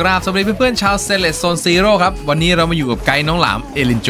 กราบสวัสดีเพื่อนๆชาวเซเลสโซนซีโร่ครับ วันนี้เรามาอยู่กับไกด์น้องหลามเอลินโจ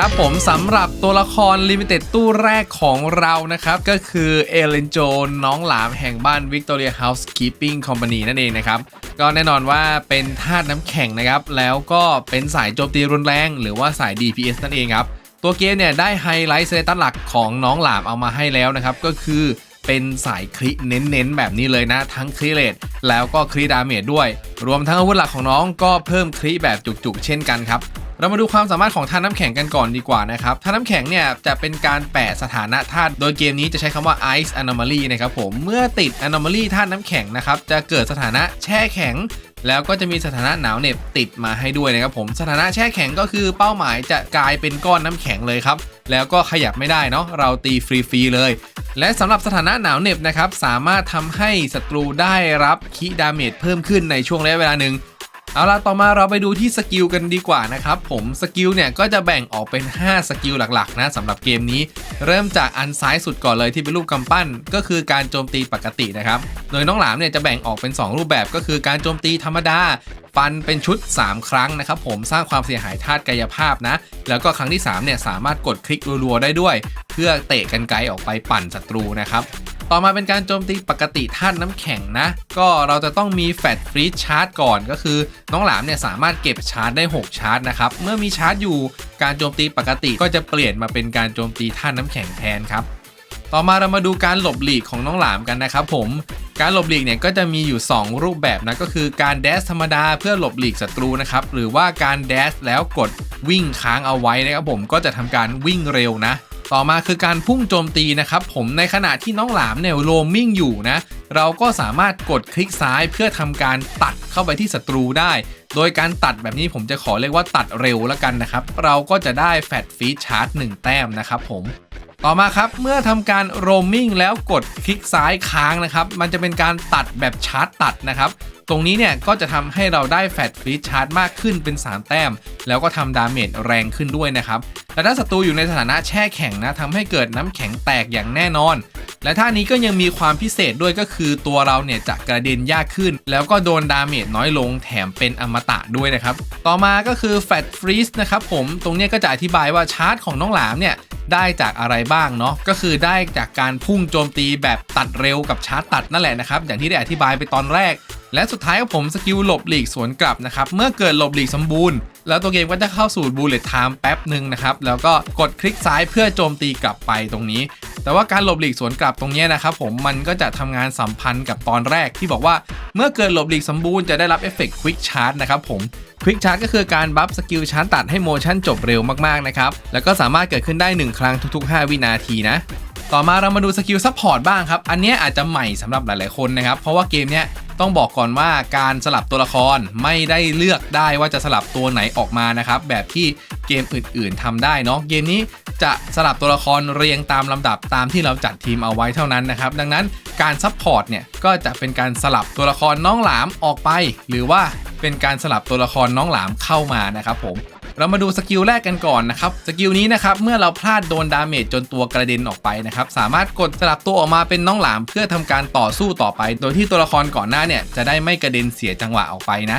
เอาละครับผมสำหรับตัวละครลิมิเต็ดตู้แรกของเรานะครับ ก็คือเอเลนโจน้องหลามแห่งบ้าน Victoria Housekeeping Company นั่นเองนะครับ ก็แน่นอนว่าเป็นธาตุน้ำแข็งนะครับ แล้วก็เป็นสายโจมตีรุนแรง หรือว่าสาย DPS นั่นเองครับ ตัวเกมเนี่ยได้ไฮไลท์เซตัสหลักของน้องหลามเอามาให้แล้วนะครับ ก็คือเป็นสายคริเน้นๆ แบบนี้เลยนะ ทั้งคริเลตแล้วก็คริดาเมจด้วย รวมทั้งอาวุธหลักของน้องก็เพิ่มคริแบบจุกๆ เช่นกันครับ เรามาดูความสามารถของธาตุน้ำแข็งกันก่อนดีกว่านะครับธาตุน้ำแข็งเนี่ยจะเป็นการแปะสถานะธาตุโดยเกมนี้จะใช้คำว่า Ice Anomaly นะครับผมเมื่อติด Anomaly ธาตุน้ำแข็งนะครับจะเกิดสถานะแช่แข็งแล้วก็จะมีสถานะหนาวเหน็บติดมาให้ด้วยนะครับผมสถานะแช่แข็งก็คือเป้าหมายจะกลายเป็นก้อนน้ำแข็งเลยครับ แล้วก็ขยับไม่ได้เนาะเราตีฟรีๆเลย และสำหรับสถานะหนาวเหน็บนะครับสามารถทำให้ศัตรูได้รับคีดาเมจเพิ่มขึ้นในช่วงระยะเวลาหนึ่ง เอาล่ะต่อมาเราไปดูที่สกิลกันดีกว่านะครับผมสกิลเนี่ยก็จะแบ่งออกเป็น 5 สกิลหลักๆนะสำหรับเกมนี้ เริ่มจากอันซ้ายสุดก่อนเลยที่เป็นรูปกำปั้น ก็คือการโจมตีปกตินะครับโดยน้องหลามเนี่ยจะแบ่งออกเป็น 2 รูปแบบก็คือการโจมตีธรรมดาฟันเป็นชุด 3 ครั้งนะครับผมสร้างความเสียหายธาตุกายภาพนะ แล้วก็ครั้งที่3เนี่ยสามารถกดคลิกรัวๆได้ด้วย เพื่อเตะกันไกลออกไปปั่นศัตรูนะครับ ต่อมาเป็นการโจมตีปกติธาตุน้ำแข็งนะ ก็เราจะต้องมีแฟตฟรีชาร์จก่อนก็คือ น้องหลามเนี่ยสามารถเก็บชาร์จได้ 6 ชาร์จนะครับ เมื่อมีชาร์จอยู่การโจมตีปกติก็จะเปลี่ยนมาเป็นการโจมตีธาตุน้ำแข็งแทนครับ ต่อมาเรามาดูการหลบหลีกของน้องหลามกันนะครับผมการหลบหลีกเนี่ยก็จะมีอยู่ 2 รูปแบบนะก็คือการแดสธรรมดาเพื่อหลบหลีกศัตรูนะครับหรือว่าการแดสแล้วกดวิ่งค้างเอาไว้นะครับผมก็จะทำการวิ่งเร็วนะ ต่อมาคือการพุ่งโจมตีนะครับผมในขณะที่น้องหลามเนี่ยโรมมิ่งอยู่นะ เราก็สามารถกดคลิกซ้ายเพื่อทำการตัดเข้าไปที่ศัตรูได้ โดยการตัดแบบนี้ผมจะขอเรียกว่าตัดเร็วแล้วกันนะครับ เราก็จะได้แฟตฟีชาร์จ1แต้มนะครับผมต่อมาครับ เมื่อทำการโรมมิ่งแล้วกดคลิกซ้ายค้างนะครับ มันจะเป็นการตัดแบบชาร์จตัดนะครับ ตรงนี้เนี่ยก็จะทำให้เราได้แฟตฟรีชาร์จมากขึ้นเป็น 3 แต้ม แล้วก็ทำดาเมจแรงขึ้นด้วยนะครับ และถ้าศัตรูอยู่ในสถานะแช่แข็งนะทำให้เกิดน้ำแข็งแตกอย่างแน่นอน และท่านี้ก็ยังมีความพิเศษด้วยก็คือตัวเราเนี่ยจะกระเด็นยากขึ้น แล้วก็โดนดาเมจน้อยลงแถมเป็นอมตะด้วยนะครับ ต่อมาก็คือแฟตฟรีซนะครับผมตรงนี้ก็จะอธิบายว่าชาร์จของน้องหลามเนี่ยได้จากอะไรบ้างเนาะก็คือได้จากการพุ่งโจมตีแบบตัดเร็วกับชาร์จตัดนั่นแหละนะครับอย่างที่ได้อธิบายไปตอนแรก และสุดท้ายก็ผมสกิลหลบหลีกสวนกลับนะครับเมื่อเกิดหลบหลีกสมบูรณ์ แล้วตัวเกมก็จะเข้าสู่บูเลตไทม์แป๊บหนึ่งนะครับ แล้วก็กดคลิกซ้ายเพื่อโจมตีกลับไปตรงนี้ แต่ว่าการหลบหลีกสวนกลับตรงนี้นะครับผมมันก็จะทำงานสัมพันธ์กับตอนแรกที่บอกว่าเมื่อเกิดหลบหลีกสมบูรณ์จะได้รับเอฟเฟกต์ควิกชาร์จนะครับผมควิกชาร์จก็คือการบัฟสกิลชาร์จตัดให้โมชั่นจบเร็วมากๆนะครับ แล้วก็สามารถเกิดขึ้นได้ 1 ครั้งทุก ๆ 5 วินาทีนะ ต่อมาเรามาดูสกิลซัพพอร์ตบ้างครับ อันนี้อาจจะใหม่สำหรับหลาย ๆ คนนะครับ เพราะว่าเกมเนี้ยต้องบอกก่อนว่าการสลับตัวละครไม่ได้เลือกได้ว่าจะสลับตัวไหนออกมานะครับ แบบที่เกมอื่น ๆทำได้เนาะเกมนี้จะสลับตัวละครเรียงตามลำดับตามที่เราจัดทีมเอาไว้เท่านั้นนะครับ ดังนั้นการซัพพอร์ตเนี่ยก็จะเป็นการสลับตัวละครน้องหลามออกไป หรือว่าเป็นการสลับตัวละครน้องหลามเข้ามานะครับผม เรามาดูสกิลแรกกันก่อนนะครับสกิลนี้นะครับเมื่อเราพลาดโดนดาเมจจนตัวกระเด็นออกไปนะครับสามารถกดสลับตัวออกมาเป็นน้องหลามเพื่อทำการต่อสู้ต่อไป โดยที่ตัวละครก่อนหน้าเนี่ยจะได้ไม่กระเด็นเสียจังหวะออกไปนะ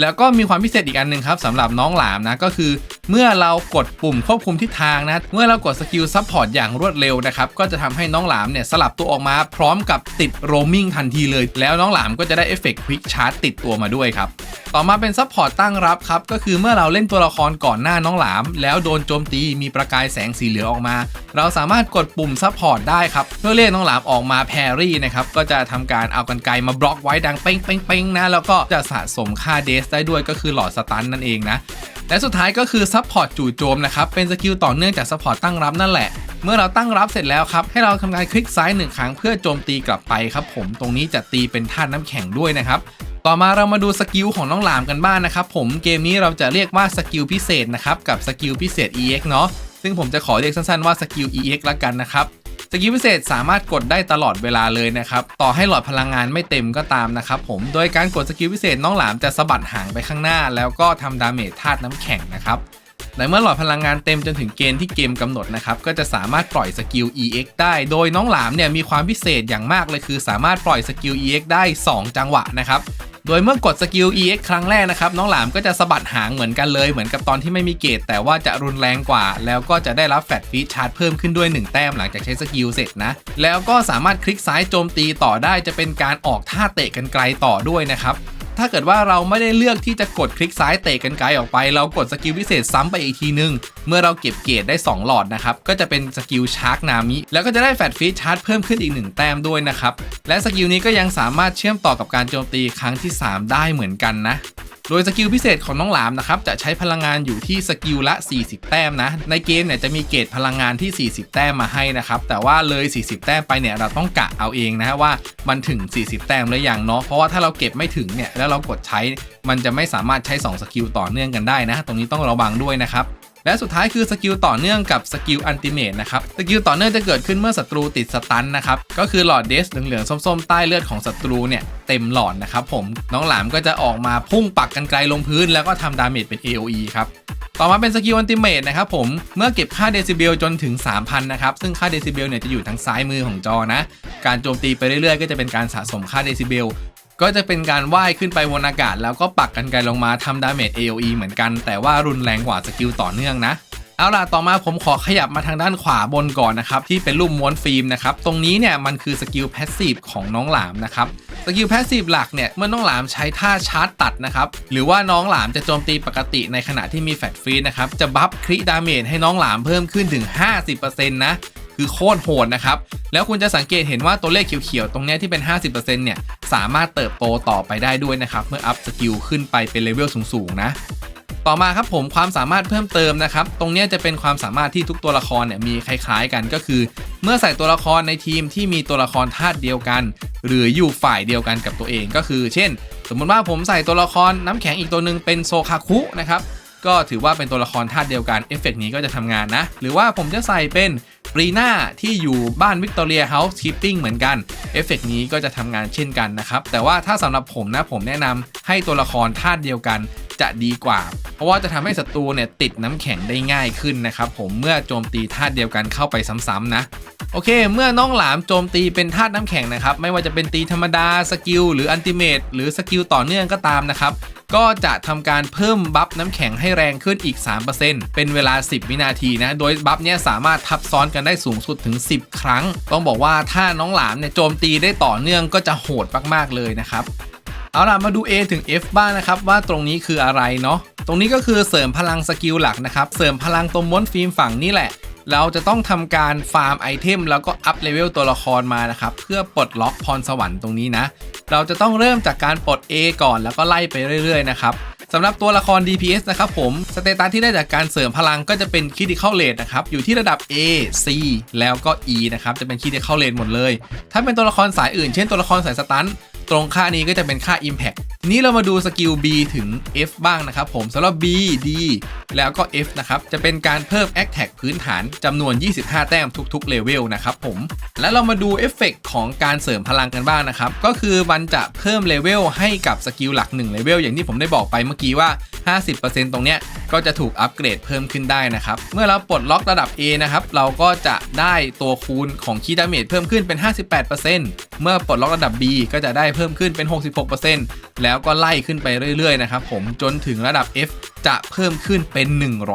แล้วก็มีความพิเศษอีกอันหนึ่งครับสำหรับน้องหลามนะก็คือ เมื่อเรากดปุ่มควบคุมทิศทางนะเมื่อเรากดสกิลซับพอร์ตอย่างรวดเร็วนะครับก็จะทำให้น้องหลามเนี่ยสลับตัวออกมาพร้อมกับติดโรมิ่งทันทีเลย แล้วน้องหลามก็จะได้เอฟเฟกต์ควิกชาร์จติดตัวมาด้วยครับต่อมาเป็นซับพอร์ตตั้งรับครับก็คือเมื่อเราเล่นตัวละครก่อนหน้าน้องหลาม แล้วโดนโจมตีมีประกายแสงสีเหลืองออกมา เราสามารถกดปุ่มซับพอร์ตได้ครับเพื่อเรียกน้องหลามออกมาแพรรี่นะครับก็จะทำการเอากันไกลมาบล็อกไว้ดังเป้งเป้งเป้งนะแล้วก็จะสะสมค่าเดสได้ด้วยก็คือหลอดสตันนั่นเองนะ และสุดท้ายก็คือซับพอร์ตจู่โจมนะครับ เป็นสกิลต่อเนื่องจากซับพอร์ตตั้งรับนั่นแหละ เมื่อเราตั้งรับเสร็จแล้วครับ ให้เราทำการคลิกซ้ายหนึ่งครั้งเพื่อโจมตีกลับไปครับผม ตรงนี้จะตีเป็นธาตุน้ำแข็งด้วยนะครับต่อมาเรามาดูสกิลของน้องหลามกันบ้างนะครับผมเกมนี้เราจะเรียกว่าสกิลพิเศษนะครับกับสกิลพิเศษ EX เนาะซึ่งผมจะขอเรียกสั้นๆว่าสกิล EX ละกันนะครับ สกิลพิเศษสามารถกดได้ตลอดเวลาเลยนะครับ ต่อให้หลอดพลังงานไม่เต็มก็ตามนะครับผม โดยการกดสกิลพิเศษน้องหลามจะสะบัดหางไปข้างหน้า แล้วก็ทำดาเมจธาตุน้ำแข็งนะครับ และเมื่อหลอดพลังงานเต็มจนถึงเกณฑ์ที่เกมกำหนดนะครับก็จะสามารถปล่อยสกิล EX ได้โดยน้องหลามเนี่ยมีความพิเศษอย่างมากเลยคือสามารถปล่อยสกิล EX ได้ 2 จังหวะนะครับโดยเมื่อกดสกิล EX ครั้งแรกนะครับ น้องหลามก็จะสะบัดหางเหมือนกันเลย เหมือนกับตอนที่ไม่มีเกตแต่ว่าจะรุนแรงกว่า แล้วก็จะได้รับแฟตฟีชาร์จเพิ่มขึ้นด้วย 1 แต้มหลังจากใช้สกิลเสร็จนะ แล้วก็สามารถคลิกซ้ายโจมตีต่อได้จะเป็นการออกท่าเตะกันไกลต่อด้วยนะครับ ถ้าเกิดว่าเราไม่ได้เลือกที่จะกดคลิกซ้ายเตะกันไกลออกไป เรากดสกิลพิเศษซ้ำไปอีกทีนึง เมื่อเราเก็บเกรดได้ 2 หลอดนะครับ ก็จะเป็นสกิลชาร์กนามิ แล้วก็จะได้แฟตฟีชาร์จเพิ่มขึ้นอีก 1 แต้มด้วยนะครับ และสกิลนี้ก็ยังสามารถเชื่อมต่อกับการโจมตีครั้งที่ 3 ได้เหมือนกันนะ โดยสกิลพิเศษของน้องหลามนะครับจะใช้พลังงานอยู่ที่สกิลละ 40 แต้มนะ ในเกมเนี่ยจะมีเกรดพลังงานที่ 40 แต้มมาให้นะครับ แต่ว่าเลย 40 แต้มไปเนี่ยเราต้องกะเอาเองนะว่ามันถึง 40 แต้มหรือยังเนาะ เพราะว่าถ้าเราเก็บไม่ถึงเนี่ยแล้วเรากดใช้ มันจะไม่สามารถใช้ 2 สกิลต่อเนื่องกันได้นะ ตรงนี้ต้องระวังด้วยนะครับ และสุดท้ายคือสกิลต่อเนื่องกับสกิลอันติเมตนะครับสกิลต่อเนื่องจะเกิดขึ้นเมื่อศัตรูติดสตันนะครับก็คือหลอดเดสเหลืองๆส้มๆ ใต้เลือดของศัตรูเนี่ยเต็มหลอดนะครับผมน้องหลามก็จะออกมาพุ่งปักกันไกลลงพื้น แล้วก็ทำดาเมจเป็น AOE ครับต่อมาเป็นสกิลอันติเมตนะครับผมเมื่อเก็บค่าเดซิเบลจนถึง 3,000 นะครับ ซึ่งค่าเดซิเบลเนี่ยจะอยู่ทางซ้ายมือของจอนะ การโจมตีไปเรื่อยๆ ก็จะเป็นการสะสมค่าเดซิเบล ก็จะเป็นการว่ายขึ้นไปบนอากาศ แล้วก็ปักกันไกลลงมาทำดาเมจ AOE เหมือนกัน แต่ว่ารุนแรงกว่าสกิลต่อเนื่องนะเอาล่ะ ต่อมาผมขอขยับมาทางด้านขวาบนก่อนนะครับ ที่เป็นรูปม้วนฟิล์มนะครับ ตรงนี้เนี่ยมันคือสกิลแพสซีฟของน้องหลามนะครับ สกิลแพสซีฟหลักเนี่ย เมื่อน้องหลามใช้ท่าชาร์จตัดนะครับ หรือว่าน้องหลามจะโจมตีปกติในขณะที่มีแฟตฟรีนะครับ จะบัฟคริดาเมจให้น้องหลามเพิ่มขึ้นถึง 50%นะ คือโคตรโหดนะครับ แล้วคุณจะสังเกตเห็นว่าตัวเลขเขียวๆ ตรงนี้ที่เป็น 50%เนี่ยสามารถเติบโตต่อไปได้ด้วยนะครับ เมื่ออัพสกิลขึ้นไปเป็นเลเวลสูงๆนะต่อมาครับผมความสามารถเพิ่มเติมนะครับ ตรงนี้จะเป็นความสามารถที่ทุกตัวละครเนี่ยมีคล้ายๆกันก็คือ เมื่อใส่ตัวละครในทีมที่มีตัวละครธาตุเดียวกัน หรืออยู่ฝ่ายเดียวกันกับตัวเองก็คือ เช่น สมมติว่าผมใส่ตัวละครน้ำแข็งอีกตัวหนึ่งเป็นโซคาคุนะครับก็ถือว่าเป็นตัวละครธาตุเดียวกันเอฟเฟกนี้ก็จะทำงานนะ หรือว่าผมจะใส่เป็น รีน่าที่อยู่บ้านวิกตอเรียเฮาส์คีปปิ้งเหมือนกัน เอฟเฟกนี้ก็จะทำงานเช่นกันนะครับ แต่ว่าถ้าสำหรับผมนะผมแนะนำให้ตัวละครธาตุเดียวกันจะดีกว่า เพราะว่าจะทำให้ศัตรูเนี่ยติดน้ำแข็งได้ง่ายขึ้นนะครับผมเมื่อโจมตีธาตุเดียวกันเข้าไปซ้ำๆนะ โอเค เมื่อน้องหลามโจมตีเป็นธาตุน้ำแข็งนะครับ ไม่ว่าจะเป็นตีธรรมดาสกิลหรืออันติเมตหรือสกิลต่อเนื่องก็ตามนะครับ ก็จะทำการเพิ่มบัฟน้ำแข็งให้แรงขึ้นอีก 3%เป็นเวลา 10 วินาทีนะ โดยบัฟเนี้ยสามารถทับซ้อนกันได้สูงสุดถึง 10 ครั้ง ต้องบอกว่าถ้าน้องหลามเนี่ยโจมตีได้ต่อเนื่องก็จะโหดมากๆเลยนะครับเอาล่ะมาดู A ถึง F บ้างนะครับว่าตรงนี้คืออะไรเนาะตรงนี้ก็คือเสริมพลังสกิลหลักนะครับ เสริมพลังตรงม้วนฟิล์มฝั่งนี่แหละ เราจะต้องทำการฟาร์มไอเทมแล้วก็อัพเลเวลตัวละครมานะครับ เพื่อปลดล็อกพรสวรรค์ตรงนี้นะ เราจะต้องเริ่มจากการปลด A ก่อนแล้วก็ไล่ไปเรื่อยๆนะครับสำหรับตัวละคร DPS นะครับผม สเตตัสที่ได้จากการเสริมพลังก็จะเป็น Critical Rate นะครับ อยู่ที่ระดับ A C แล้วก็ E นะครับ จะเป็น Critical Rate หมดเลย ถ้าเป็นตัวละครสายอื่น เช่นตัวละครสายสตันตรงค่านี้ก็จะเป็นค่า Impact นี้เรามาดูสกิล B ถึง F บ้างนะครับผมสำหรับ B D แล้วก็ F นะครับจะเป็นการเพิ่ม Attack พื้นฐานจำนวน 25 แต้มทุกๆเลเวลนะครับผมและเรามาดูเอฟเฟกของการเสริมพลังกันบ้างนะครับก็คือมันจะเพิ่มเลเวลให้กับสกิลหลัก1เลเวลอย่างที่ผมได้บอกไปเมื่อกี้ว่า 50%ตรงเนี้ยก็จะถูกอัปเกรดเพิ่มขึ้นได้นะครับเมื่อเราปลดล็อกระดับ A นะครับเราก็จะได้ตัวคูณของคีย์ดาเมจเพิ่มขึ้นเป็น 58%เมื่อปลดล็อกระดับ B ก็จะได้เพิ่มขึ้นเป็น 66%แล้ววก็ไล่ขึ้นไปเรื่อยๆนะครับผมจนถึงระดับ F จะเพิ่มขึ้นเป็น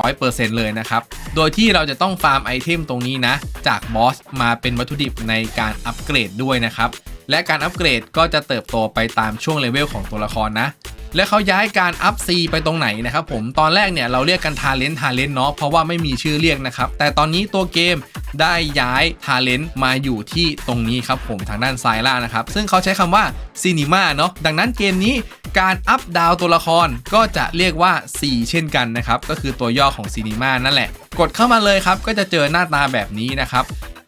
100%เลยนะครับ โดยที่เราจะต้องฟาร์มไอเทมตรงนี้นะ จากบอสมาเป็นวัตถุดิบในการอัปเกรดด้วยนะครับ และการอัปเกรดก็จะเติบโตไปตามช่วงเลเวลของตัวละครนะ และเขาย้ายการอัพซีไปตรงไหนนะครับผมตอนแรกเนี่ยเราเรียกกันทาเลนต์ทาเลนต์เนาะเพราะว่าไม่มีชื่อเรียกนะครับ แต่ตอนนี้ตัวเกมได้ย้ายทาเลนต์มาอยู่ที่ตรงนี้ครับผมทางด้านซ้ายล่างนะครับ ซึ่งเขาใช้คำว่าซีนิมาเนาะดังนั้นเกมนี้การอัพดาวตัวละครก็จะเรียกว่า C เช่นกันนะครับ ก็คือตัวย่อของซีนิมานั่นแหละ กดเข้ามาเลยครับ ก็จะเจอหน้าตาแบบนี้นะครับ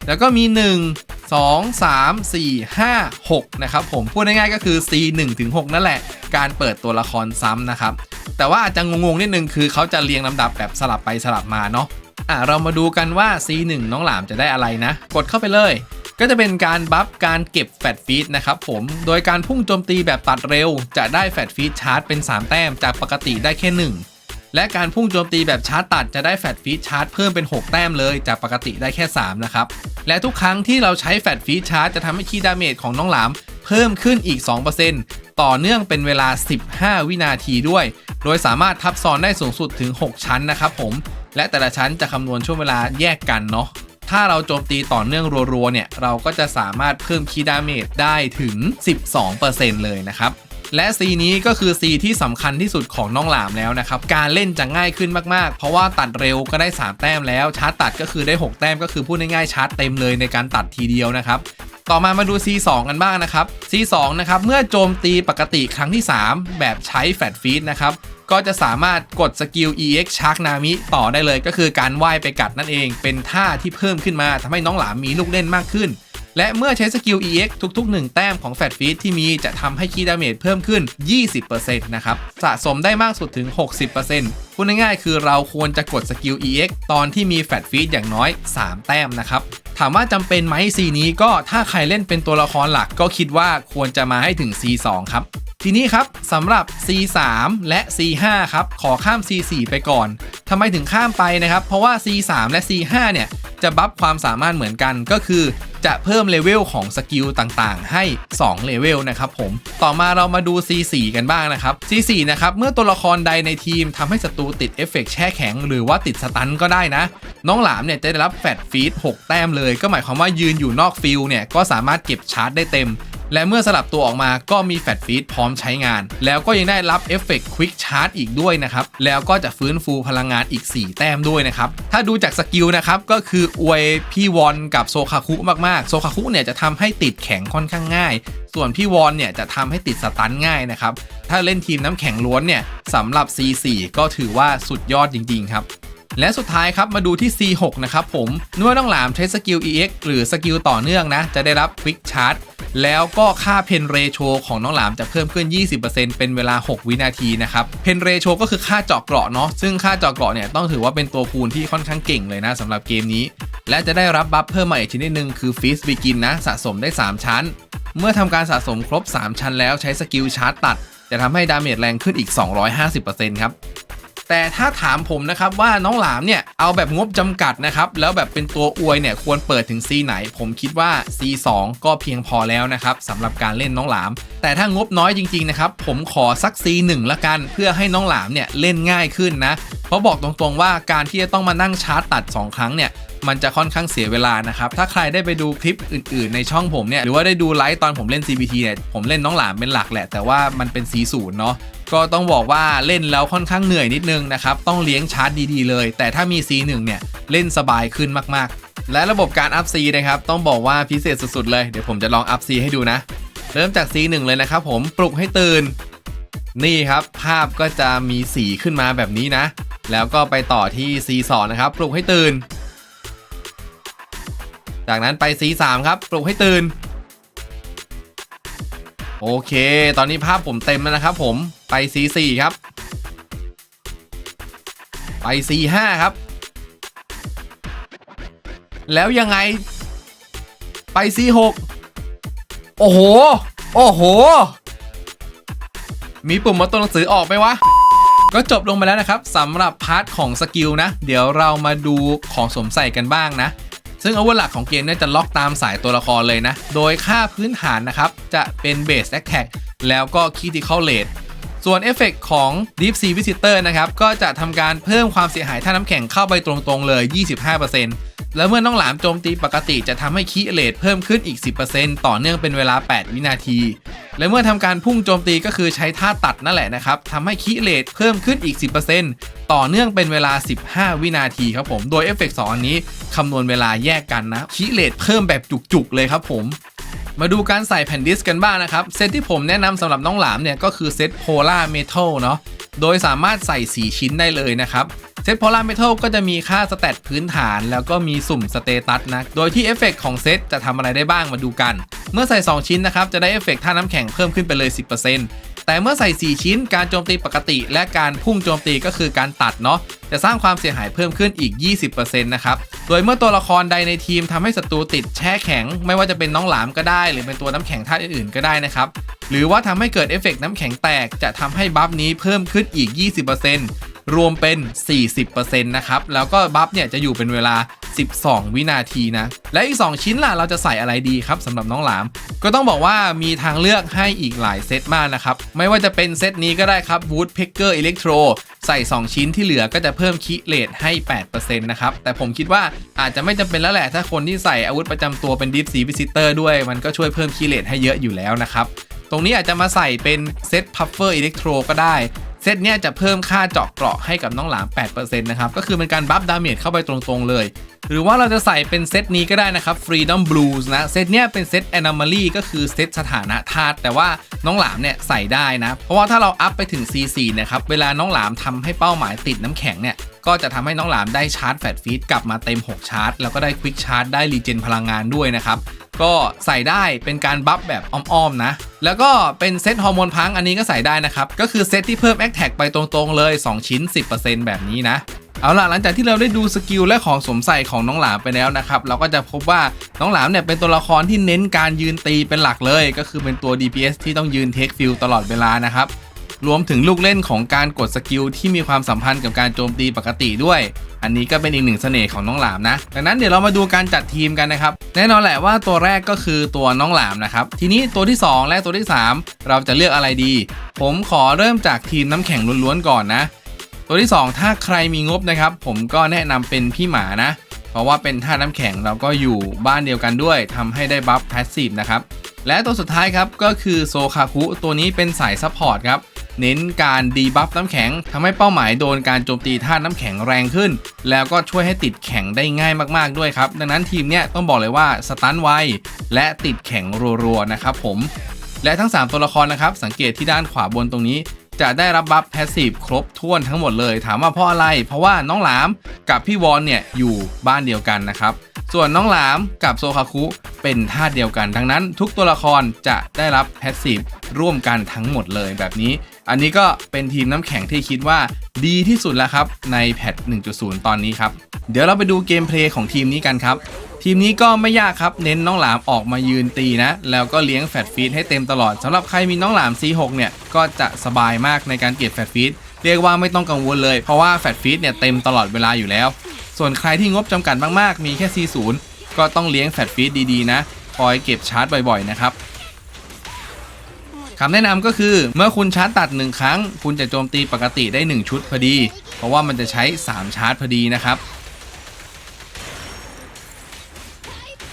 แล้วก็มี 1 2 3 4 5 6 นะครับผม พูดง่ายๆก็คือ C 1ถึง6นั่นแหละ การเปิดตัวละครซ้ำนะครับ แต่ว่าอาจจะงงๆนิดนึงคือเขาจะเรียงลำดับแบบสลับไปสลับมาเนาะอะเรามาดูกันว่า C1 น้องหลามจะได้อะไรนะ กดเข้าไปเลย ก็จะเป็นการบัฟการเก็บแฟตฟีดนะครับผม โดยการพุ่งโจมตีแบบตัดเร็ว จะได้แฟตฟีดชาร์จเป็น 3 แต้มจากปกติได้แค่ 1 และการพุ่งโจมตีแบบชาร์จตัดจะได้แฟตฟีชาร์จเพิ่มเป็น 6 แต้มเลยจากปกติได้แค่ 3 นะครับ และทุกครั้งที่เราใช้แฟตฟีชาร์จจะทำให้คีย์ดาเมจของน้องหลาม เพิ่มขึ้นอีก 2%ต่อเนื่องเป็นเวลา 15 วินาทีด้วย โดยสามารถทับซ้อนได้สูงสุดถึง 6 ชั้นนะครับผม และแต่ละชั้นจะคำนวณช่วงเวลาแยกกันเนาะถ้าเราโจมตีต่อเนื่องรัวๆเนี่ย เราก็จะสามารถเพิ่มคีย์ดาเมจได้ถึง 12%เลยนะครับ และ C นี้ก็คือ C ที่สำคัญที่สุดของน้องหลามแล้วนะครับ การเล่นจะง่ายขึ้นมากๆ เพราะว่าตัดเร็วก็ได้ 3 แต้มแล้วชาร์จตัดก็คือได้ 6 แต้มก็คือพูดง่ายๆชาร์จเต็มเลยในการตัดทีเดียวนะครับต่อมามาดู C2 กันบ้างนะครับ C2 นะครับ เมื่อโจมตีปกติครั้งที่ 3 แบบใช้แฟตฟีดนะครับ ก็จะสามารถกดสกิล EX Shark Nami ต่อได้เลย ก็คือการว่ายไปกัดนั่นเอง เป็นท่าที่เพิ่มขึ้นมาทำให้น้องหลามมีลูกเล่นมากขึ้น และเมื่อใช้สกิล EX ทุก ๆ 1 แต้มของแฟตฟีดที่มีจะทำให้คีย์ดาเมจเพิ่มขึ้น 20%นะครับสะสมได้มากสุดถึง 60%พูดง่ายๆ คือเราควรจะกดสกิล EX ตอนที่มีแฟตฟีดอย่างน้อย 3 แต้มนะครับถามว่าจำเป็นไหมซีนี้ก็ถ้าใครเล่นเป็นตัวละครหลักก็คิดว่าควรจะมาให้ถึง C2 ครับ ทีนี้ครับสำหรับ C3 และ C5 ครับขอข้าม C4 ไปก่อนทำไมถึงข้ามไปนะครับ เพราะว่า C3 และ C5 เนี่ยจะบัฟความสามารถเหมือนกันก็คือจะเพิ่มเลเวลของสกิลต่างๆ ให้ 2 เลเวลนะครับผม ต่อมาเรามาดู C4 กันบ้างนะครับ C4 นะครับ เมื่อตัวละครใดในทีมทำให้ศัตรูติดเอฟเฟกต์แช่แข็ง หรือว่าติดสตันก็ได้นะ น้องหลามเนี่ยจะได้รับแฟตฟีด6 แต้มเลย ก็หมายความว่ายืนอยู่นอกฟิลเนี่ย ก็สามารถเก็บชาร์จได้เต็ม และเมื่อสลับตัวออกมาก็มีแฟตฟีดพร้อมใช้งาน แล้วก็ยังได้รับเอฟเฟกต์ควิกชาร์จอีกด้วยนะครับ แล้วก็จะฟื้นฟูพลังงานอีก 4 แต้มด้วยนะครับ ถ้าดูจากสกิลนะครับ ก็คืออวยพี่วอนกับโซคาคุมากๆ โซคาคุเนี่ยจะทำให้ติดแข็งค่อนข้างง่าย ส่วนพี่วอนเนี่ยจะทำให้ติดสตันง่ายนะครับ ถ้าเล่นทีมน้ำแข็งล้วนเนี่ยสำหรับ C4 ก็ถือว่าสุดยอดจริงๆครับ และสุดท้ายครับมาดูที่ C6 นะครับผมเมื่อน้องหลามใช้สกิล EX หรือสกิลต่อเนื่องนะ จะได้รับ Quick Charge แล้วก็ค่าเพนเรโชของน้องหลามจะเพิ่มขึ้น 20%เป็นเวลา 6 วินาทีนะครับเพนเรโชก็คือค่าเจาะเกราะเนาะซึ่งค่าเจาะเกราะเนี่ยต้องถือว่าเป็นตัวคูณที่ค่อนข้างเก่งเลยนะสำหรับเกมนี้ และจะได้รับบัฟเพิ่มมาอีกชนิดหนึ่งคือ Feast Begin นะสะสมได้ 3 ชั้น เมื่อทำการสะสมครบ 3 ชั้นแล้วใช้สกิลชาร์จตัด จะทำให้ดาเมจแรงขึ้นอีก 250%ครับ แต่ถ้าถามผมนะครับว่าน้องหลามเนี่ยเอาแบบงบจำกัดนะครับแล้วแบบเป็นตัวอวยเนี่ยควรเปิดถึง C ไหน ผมคิดว่า C2 ก็เพียงพอแล้วนะครับสำหรับการเล่นน้องหลาม แต่ถ้างบน้อยจริงๆนะครับผมขอสัก C1 ละกัน เพื่อให้น้องหลามเนี่ยเล่นง่ายขึ้นนะเพราะบอกตรงๆว่าการที่จะต้องมานั่งชาร์จตัด 2 ครั้งเนี่ยมันจะค่อนข้างเสียเวลานะครับ ถ้าใครได้ไปดูคลิปอื่น ๆ ในช่องผมเนี่ย หรือว่าได้ดูไลฟ์ตอนผมเล่น CBT เนี่ย ผมเล่นน้องหลามเป็นหลักแหละ แต่ว่ามันเป็น C0 เนาะ ก็ต้องบอกว่าเล่นแล้วค่อนข้างเหนื่อยนิดนึงนะครับต้องเลี้ยงชาร์จดีๆเลย แต่ถ้ามี C1 เนี่ยเล่นสบายขึ้นมากๆ และระบบการอัพ C นะครับต้องบอกว่าพิเศษสุดๆเลยเดี๋ยวผมจะลองอัพ C ให้ดูนะ เริ่มจาก C1 เลยนะครับผมปลุกให้ตื่น นี่ครับภาพก็จะมีสีขึ้นมาแบบนี้นะ แล้วก็ไปต่อที่ C2 นะครับปลุกให้ตื่น จากนั้นไป C3 ครับปลุกให้ตื่นโอเค ตอนนี้ภาพผมเต็มแล้วนะครับผม ไป C4 ครับ ไป C5 ครับ แล้วยังไง ไป C6 โอ้โห โอ้โห มีปุ่มมาตัวหนังสือออกไหมวะก็จบลงไปแล้วนะครับสำหรับพาร์ทของสกิลนะ เดี๋ยวเรามาดูของสวมใส่กันบ้างนะ ซึ่งอาวุธหลักของเกมเนี่ยจะล็อกตามสายตัวละครเลยนะ โดยค่าพื้นฐานนะครับ จะเป็นเบสแอ t แท็กแล้วก็ Critical Rate ส่วนเอฟเฟกของ Deep Sea Visitor นะครับ ก็จะทำการเพิ่มความเสียหายท่าน้ำแข็งเข้าไปตรงๆเลย 25%แล้วเมื่อน้องหลามโจมตีปกติจะทำให้คีเลตเพิ่มขึ้นอีก 10%ต่อเนื่องเป็นเวลา 8 วินาที และเมื่อทำการพุ่งโจมตีก็คือใช้ท่าตัดนั่นแหละนะครับทำให้คีเลตเพิ่มขึ้นอีก 10%ต่อเนื่องเป็นเวลา 15 วินาทีครับผม โดยเอฟเฟกต์2อันนี้คำนวณเวลาแยกกันนะคีเลตเพิ่มแบบจุกๆเลยครับผม มาดูการใส่แผ่นดิสกันบ้างนะครับ เซตที่ผมแนะนำสำหรับน้องหลามเนี่ยก็คือเซต Polar Metal เนาะโดยสามารถใส่ 4 ชิ้นได้เลยนะครับเซต Polar Metal ก็จะมีค่าสเตตพื้นฐาน แล้วก็มีสุ่มสเตตัสนะ โดยที่เอฟเฟกต์ของเซตจะทำอะไรได้บ้างมาดูกัน เมื่อใส่ 2 ชิ้นนะครับจะได้เอฟเฟกต์ท่าน้ำแข็งเพิ่มขึ้นไปเลย 10%แต่เมื่อใส่ 4 ชิ้นการโจมตีปกติ และการพุ่งโจมตีก็คือการตัดเนาะจะสร้างความเสียหายเพิ่มขึ้นอีก 20%นะครับโดยเมื่อตัวละครใดในทีมทำให้ศัตรูติดแช่แข็ง ไม่ว่าจะเป็นน้องหลามก็ได้ หรือเป็นตัวน้ำแข็งธาตุอื่นๆก็ได้นะครับหรือว่าทำให้เกิดเอฟเฟกต์น้ำแข็งแตกจะทำให้บัฟนี้เพิ่มขึ้นอีก 20% รวมเป็น 40%นะครับ แล้วก็บัฟเนี่ยจะอยู่เป็นเวลา 12 วินาทีนะ และอีก 2 ชิ้นล่ะเราจะใส่อะไรดีครับสำหรับน้องหลาม ก็ต้องบอกว่ามีทางเลือกให้อีกหลายเซตมากนะครับ ไม่ว่าจะเป็นเซตนี้ก็ได้ครับ Woodpecker Electro ใส่ 2 ชิ้นที่เหลือก็จะเพิ่มคิเลทให้ 8%นะครับ แต่ผมคิดว่าอาจจะไม่จำเป็นแล้วแหละ ถ้าคนที่ใส่อาวุธประจำตัวเป็น Deep Sea Visitor ด้วย มันก็ช่วยเพิ่มคิเลทให้เยอะอยู่แล้วนะครับ ตรงนี้อาจจะมาใส่เป็นเซต Puffer Electro ก็ได้ เซตเนี้ยจะเพิ่มค่าเจาะเกราะให้กับน้องหลาม 8%นะครับ ก็คือเป็นการบัฟดาเมจเข้าไปตรงๆเลย หรือว่าเราจะใส่เป็นเซตนี้ก็ได้นะครับ Freedom Blues นะ เซตเนี้ยเป็นเซต Anomaly ก็คือเซตสถานะธาตุแต่ว่าน้องหลามเนี่ยใส่ได้นะ เพราะว่าถ้าเราอัพไปถึง C4 นะครับ เวลาน้องหลามทำให้เป้าหมายติดน้ำแข็งเนี่ยก็จะทำให้น้องหลามได้ชาร์จแฟตฟีดกลับมาเต็ม 6 ชาร์จ แล้วก็ได้ควิกชาร์จได้รีเจนพลังงานด้วยนะครับก็ใส่ได้เป็นการบัฟแบบอ้อม ๆ นะ แล้วก็เป็นเซตฮอร์โมนพังอันนี้ก็ใส่ได้นะครับ ก็คือเซตที่เพิ่มแอคแท็กไปตรง ๆ เลย 2 ชิ้น 10%แบบนี้นะ เอาล่ะหลังจากที่เราได้ดูสกิลและของสวมใส่ของน้องหลามไปแล้วนะครับเราก็จะพบว่าน้องหลามเนี่ยเป็นตัวละครที่เน้นการยืนตีเป็นหลักเลย ก็คือเป็นตัว DPS ที่ต้องยืนเทคฟิลตลอดเวลานะครับรวมถึงลูกเล่นของการกดสกิลที่มีความสัมพันธ์กับการโจมตีปกติด้วย อันนี้ก็เป็นอีกหนึ่งเสน่ห์ของน้องหลามนะ ดังนั้นเดี๋ยวเรามาดูการจัดทีมกันนะครับ แน่นอนแหละว่าตัวแรกก็คือตัวน้องหลามนะครับ ทีนี้ตัวที่ 2 และตัวที่ 3 เราจะเลือกอะไรดี ผมขอเริ่มจากทีมน้ำแข็งล้วนๆก่อนนะ ตัวที่ 2 ถ้าใครมีงบนะครับ ผมก็แนะนำเป็นพี่หมานะ เพราะว่าเป็นท่าน้ำแข็งเราก็อยู่บ้านเดียวกันด้วยทำให้ได้บัฟแพสซีฟนะครับ และตัวสุดท้ายครับก็คือโซคาคุตัวนี้เป็นสายซัพพอร์ตครับเน้นการดีบัฟน้ำแข็งทำให้เป้าหมายโดนการโจมตีท่าน้ำแข็งแรงขึ้น แล้วก็ช่วยให้ติดแข็งได้ง่ายมากๆด้วยครับ ดังนั้นทีมเนี้ยต้องบอกเลยว่าสตันไวและติดแข็งรัวๆนะครับผม และทั้ง 3 ตัวละครนะครับ สังเกตที่ด้านขวาบนตรงนี้ จะได้รับบัฟแพสซีฟครบถ้วนทั้งหมดเลย ถามว่าเพราะอะไร เพราะว่าน้องหลามกับพี่วอนเนี่ยอยู่บ้านเดียวกันนะครับ ส่วนน้องหลามกับโซคาคุเป็นธาตุเดียวกัน ดังนั้น ทุกตัวละครจะได้รับแพสซีฟร่วมกันทั้งหมดเลยแบบนี้ อันนี้ก็เป็นทีมน้ำแข็งที่คิดว่าดีที่สุดแล้วครับในแพท1.0 ตอนนี้ครับ เดี๋ยวเราไปดูเกมเพลย์ของทีมนี้กันครับทีมนี้ก็ไม่ยากครับ เน้นน้องหลามออกมายืนตีนะ แล้วก็เลี้ยงแฟตฟีดให้เต็มตลอดสำหรับใครมีน้องหลาม C6 เนี่ย ก็จะสบายมากในการเก็บแฟตฟีดเรียกว่าไม่ต้องกังวลเลย เพราะว่าแฟตฟีดเนี่ยเต็มตลอดเวลาอยู่แล้ว ส่วนใครที่งบจำกัดมากๆ มีแค่ C0 ก็ต้องเลี้ยงแฟตฟีดดีๆนะ คอยเก็บชาร์จบ่อยๆนะครับ คำแนะนำก็คือเมื่อคุณชาร์จตัด 1 ครั้ง คุณจะโจมตีปกติได้ 1 ชุดพอดี เพราะว่ามันจะใช้ 3 ชาร์จพอดีนะครับ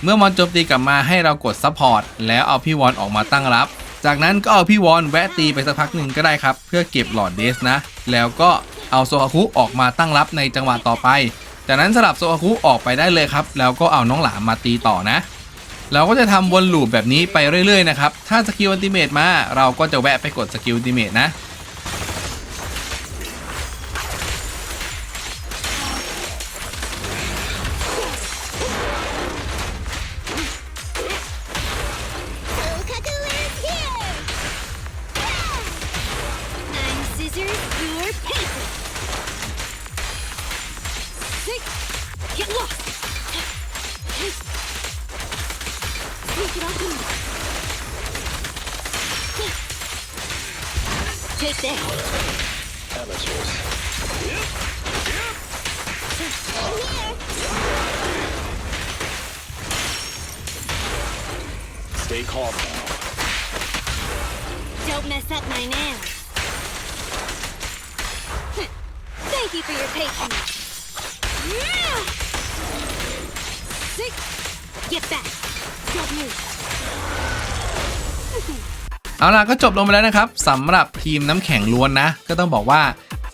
เมื่อมอนโจมตีกลับมาให้เรากดซัพพอร์ตแล้วเอาพี่วอนออกมาตั้งรับ จากนั้นก็เอาพี่วอนแวะตีไปสักพักหนึ่งก็ได้ครับ เพื่อเก็บหลอดเดสนะ แล้วก็เอาโซอาคุออกมาตั้งรับในจังหวะต่อไป จากนั้นสลับโซอาคุออกไปได้เลยครับ แล้วก็เอาน้องหลามมาตีต่อนะ เราก็จะทำวนลูปแบบนี้ไปเรื่อยๆนะครับ ถ้าสกิลอันติเมตมาเราก็จะแวะไปกดสกิลอันติเมตนะ Get back. Don't move. เอาล่ะก็จบลงไปแล้วนะครับสำหรับทีมน้ำแข็งล้วนนะ ก็ต้องบอกว่า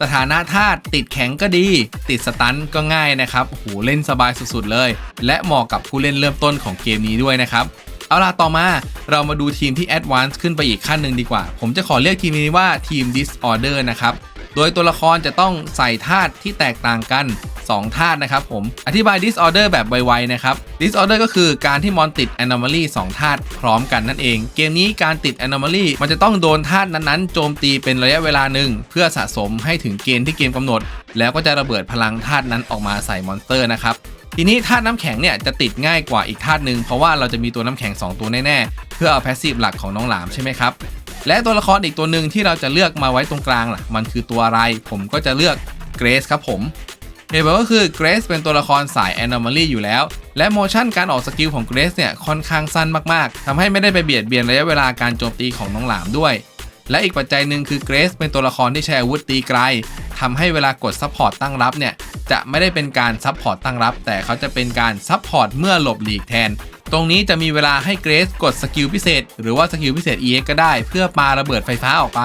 สถานะธาตุติดแข็งก็ดี ติดสตันก็ง่ายนะครับโหเล่นสบายสุดๆเลย และเหมาะกับผู้เล่นเริ่มต้นของเกมนี้ด้วยนะครับ เอาล่ะต่อมาเรามาดูทีมที่ Advance ขึ้นไปอีกขั้นหนึ่งดีกว่า ผมจะขอเรียกทีมนี้ว่าทีม Disorder นะครับ โดยตัวละครจะต้องใส่ธาตุที่แตกต่างกัน 2 ธาตุนะครับผม อธิบาย disorder แบบไวๆนะครับ disorder ก็คือการที่มอนติด anomaly 2 ธาตุพร้อมกันนั่นเอง เกมนี้การติด anomaly มันจะต้องโดนธาตุนั้นๆ โจมตีเป็นระยะเวลาหนึ่ง เพื่อสะสมให้ถึงเกณฑ์ที่เกมกำหนด แล้วก็จะระเบิดพลังธาตุนั้นออกมาใส่มอนสเตอร์นะครับทีนี้ธาตุน้ำแข็งเนี่ยจะติดง่ายกว่าอีกธาตุหนึ่งเพราะว่าเราจะมีตัวน้ำแข็ง 2 ตัวแน่ ๆ เพื่อเอาแพสซีฟหลักของน้องหลามใช่ไหมครับ และตัวละครอีกตัวหนึ่งที่เราจะเลือกมาไว้ตรงกลางล่ะ มันคือตัวอะไร ผมก็จะเลือกเกรซครับผมเหตุผลก็คือเกรซเป็นตัวละครสาย Anomaly อยู่แล้ว และโมชั่นการออกสกิลของเกรซเนี่ยค่อนข้างสั้นมากๆทำให้ไม่ได้ไปเบียดเบียนระยะเวลาการโจมตีของน้องหลามด้วย และอีกปัจจัยหนึ่งคือเกรซเป็นตัวละครที่ใช้อาวุธตีไกลทำให้เวลากดซัพพอร์ตตั้งรับเนี่ยจะไม่ได้เป็นการซัพพอร์ตตั้งรับ แต่เขาจะเป็นการซัพพอร์ตเมื่อหลบหลีกแทน ตรงนี้จะมีเวลาให้เกรซกดสกิลพิเศษ หรือว่าสกิลพิเศษ EX ก็ได้ เพื่อปาระเบิดไฟฟ้าออกไป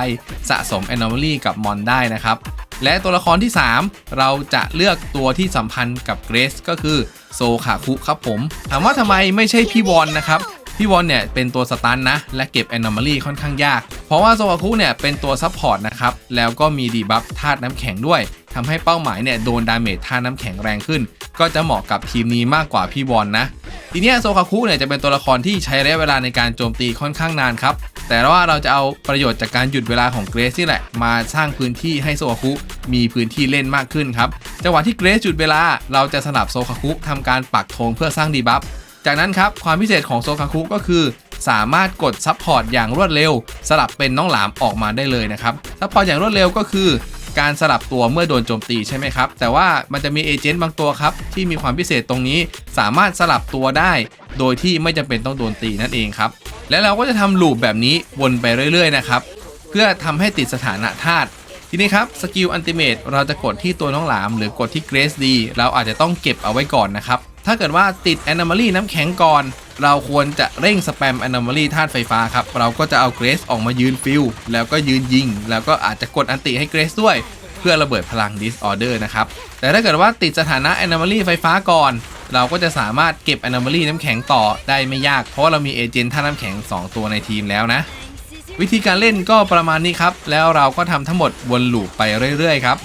สะสม Anomaly กับมอนได้นะครับ และตัวละครที่ 3 เราจะเลือกตัวที่สัมพันธ์กับเกรซก็คือโซคาคุครับผม ถามว่าทำไมไม่ใช่พี่วอนนะครับ พี่วอนเนี่ยเป็นตัวสตันนะ และเก็บ Anomaly ค่อนข้างยาก เพราะว่าโซคาคุเนี่ยเป็นตัวซับพอร์ตนะครับ แล้วก็มีดีบัฟธาตุน้ำแข็งด้วยทำให้เป้าหมายเนี่ยโดนดาเมจธาตุน้ำแข็งแรงขึ้น ก็จะเหมาะกับทีมนี้มากกว่าพี่วอนนะ ทีเนี้ยโซคาคุเนี่ยจะเป็นตัวละครที่ใช้ระยะเวลาในการโจมตีค่อนข้างนานครับ แต่ว่าเราจะเอาประโยชน์จากการหยุดเวลาของเกรซนี่แหละ มาสร้างพื้นที่ให้โซคาคุมีพื้นที่เล่นมากขึ้นครับ จังหวะที่เกรซหยุดเวลา เราจะสลับโซคาคุทำการปักธงเพื่อสร้างดีบัฟ จากนั้นครับความพิเศษของโซคาคุก็คือ สามารถกดซับพอร์ตอย่างรวดเร็ว สลับเป็นน้องหลามออกมาได้เลยนะครับซับพอร์ตอย่างรวดเร็วก็คือ การสลับตัวเมื่อโดนโจมตีใช่ไหมครับ แต่ว่ามันจะมีเอเจนต์บางตัวครับ ที่มีความพิเศษตรงนี้ สามารถสลับตัวได้ โดยที่ไม่จำเป็นต้องโดนตีนั่นเองครับและเราก็จะทำลูปแบบนี้วนไปเรื่อยๆนะครับเพื่อทำให้ติดสถานะธาตุทีนี้ครับสกิลอันติเมตเราจะกดที่ตัวน้องหลาม หรือกดที่เกรสดีเราอาจจะต้องเก็บเอาไว้ก่อนนะครับ ถ้าเกิดว่าติด Anomaly น้ำแข็งก่อน เราควรจะเร่งสแปม Anomaly ธาตุไฟฟ้าครับ เราก็จะเอาเกรสออกมายืนฟิลแล้วก็ยืนยิง แล้วก็อาจจะกดอันติให้เกรสด้วย เพื่อระเบิดพลัง Disorder นะครับ แต่ถ้าเกิดว่าติดสถานะ Anomaly ไฟฟ้าก่อน เราก็จะสามารถเก็บ Anomaly น้ำแข็งต่อได้ไม่ยาก เพราะว่าเรามีเอเจนต์ท่าตุน้ำแข็ง 2 ตัวในทีมแล้วนะ วิธีการเล่นก็ประมาณนี้ครับ แล้วเราก็ทำทั้งหมดวนลูปไปเรื่อยๆครับ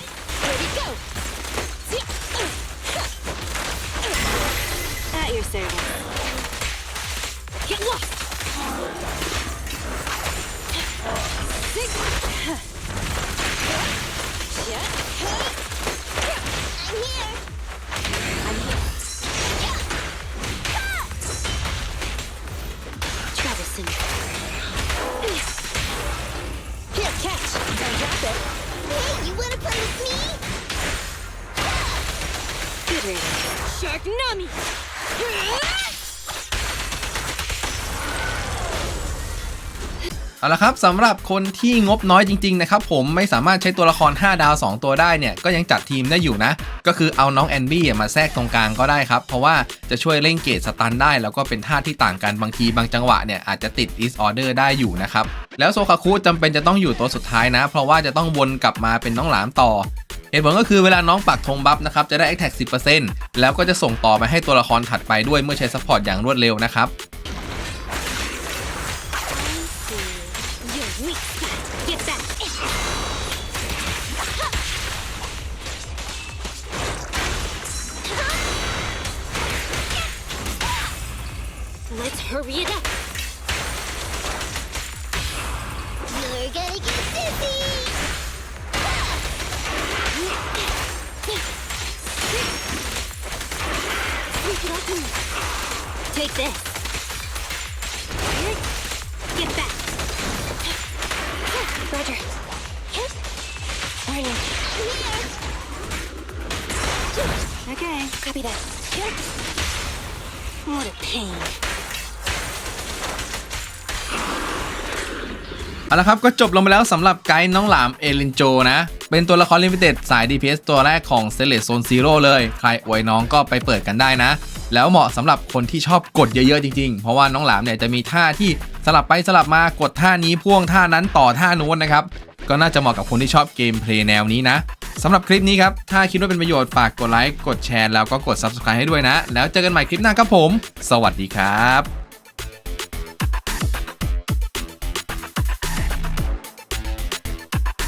เอาละครับสำหรับคนที่งบน้อยจริงๆนะครับผมไม่สามารถใช้ตัวละคร 5 ดาว 2 ตัวได้เนี่ยก็ยังจัดทีมได้อยู่นะ ก็คือเอาน้องแอนบี้มาแทรกตรงกลางก็ได้ครับ เพราะว่าจะช่วยเร่งเกตสตันได้ แล้วก็เป็นท่าที่ต่างกันบางทีบางจังหวะเนี่ยอาจจะติด disorder ได้อยู่นะครับ แล้วโซคาคุจำเป็นจะต้องอยู่ตัวสุดท้ายนะ เพราะว่าจะต้องวนกลับมาเป็นน้องหลามต่อเหตุผลก็คือเวลาน้องปักธงบัฟนะครับจะได้ attack 10%แล้วก็จะส่งต่อไปให้ตัวละครถัดไปด้วยเมื่อใช้ซัพพอร์ตอย่างรวดเร็วนะครับ Roger. Warning. Okay, copy that. What a pain. เอาละครับ ก็จบลงไปแล้วสำหรับไกด์น้องหลามเอลินโจนะ เป็นตัวละครลิมิเต็ดสาย DPS ตัวแรกของ s t e l l e s Zone Zero เลย ใครอวยน้องก็ไปเปิดกันได้นะ แล้วเหมาะสำหรับคนที่ชอบกดเยอะๆจริงๆ เพราะว่าน้องหลามเนี่ยจะมีท่าที่ สลับไปสลับมากดท่านี้พ่วงท่านั้นต่อท่านู้นนะครับ ก็น่าจะเหมาะกับคนที่ชอบเกมเพลย์แนวนี้นะสำหรับคลิปนี้ครับ ถ้าคิดว่าเป็นประโยชน์ฝากกดไลค์กดแชร์แล้วก็กด Subscribe ให้ด้วยนะ แล้วเจอกันใหม่คลิปหน้าครับผม สวัสดีครับ